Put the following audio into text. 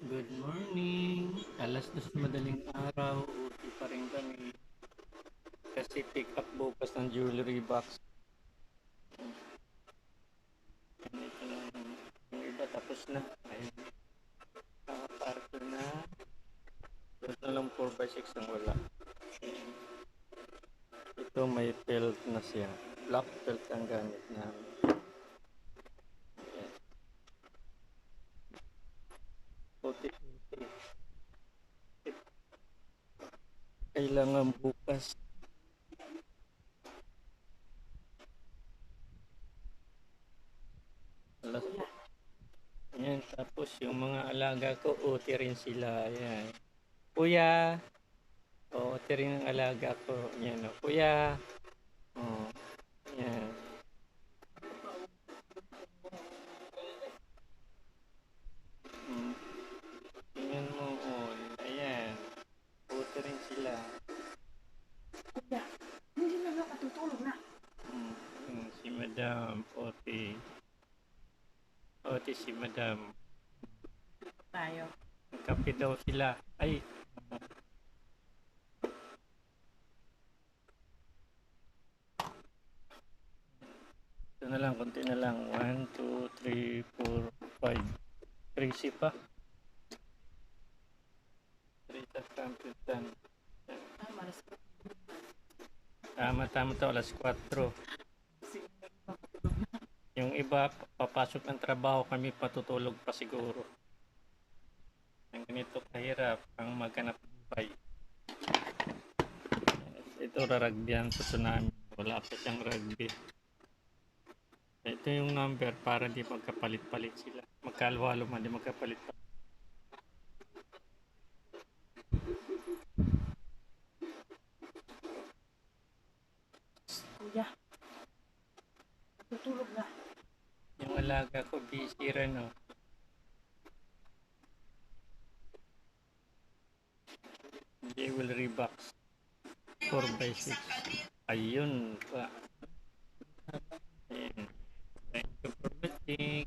Good morning. Alas dos madaling araw. Uti pa rin kami. Kasi pick up bukas ng jewelry box. Ganito lang. Yung iba tapos na. Ayun. Nakaparto na. Doon na lang 4x6 ang wala. Ito may pelt na siya. Black pelt ang gamit namin. Ayan. Puti. Kailangan bukas. Alas. Yan, tapos yung mga alaga ko, uti rin sila. Yan. Kuya. Uti rin ang alaga ko. Yan, o. Kuya. O, yan. Mm. Tingnan mo, o. Ayan. Uti rin sila. Kuya, hindi na nga katutulog na. Mm, mm, si Madam Oti. Oti si Madam. Tayo. Kape daw sila. Ay. Ito na lang, konti na lang. 1, 2, 3, 4, 5. Crazy pa. 3 tas kampitan. Ah, malas ko. Tama, tama to, alas 4. Yung iba, papasok ng trabaho kami, patutulog pa siguro. Ang ganito kahirap ang maghanap buhay. Ito raragbihan sa tsunami. Wala pa siyang rugby. Ito yung number para di magkapalit-palit sila. Magkalwalo man, di magkapalit-palit. Kuya. Tutulog na. Alaga ko, busy rin, oh. Jewelry box. 4x6. Ayun pa. Thank you for watching.